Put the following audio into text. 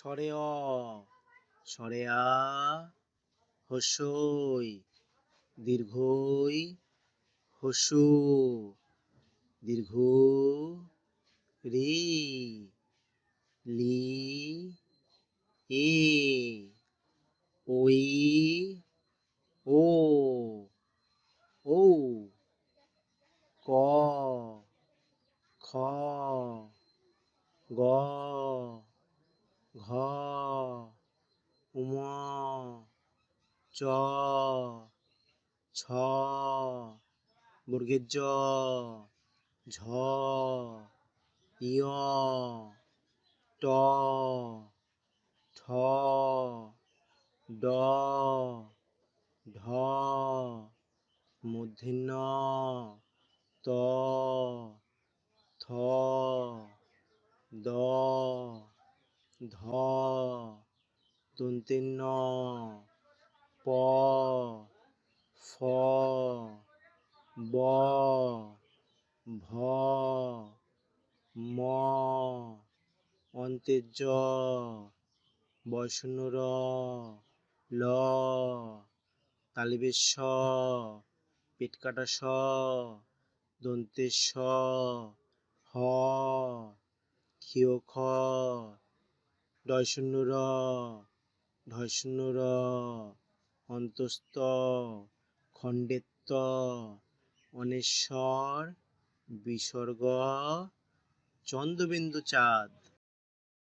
সরে অ, সরে আ হসই দীর্ঘই হসু দীর্ঘ রি, লি, এ, ওই, ও ও ক, খ, গ চ ছ বর্গের জ ঝ ট ঠ ড ঢ মূর্ধন্য ত থ দ ধ দন্তেন্ন প, ফ, ব, ভ, ম অন্তেজ বয়সনুর ল তালিবেশ পেট কাটা স দন্তেশ হ, ক্ষিয় খ ডয়শূন্য র। ঢয়শূন্য অন্তস্ত খণ্ডেত্ব অনেশ্বর বিসর্গ চন্দ্রবিন্দু চাঁদ।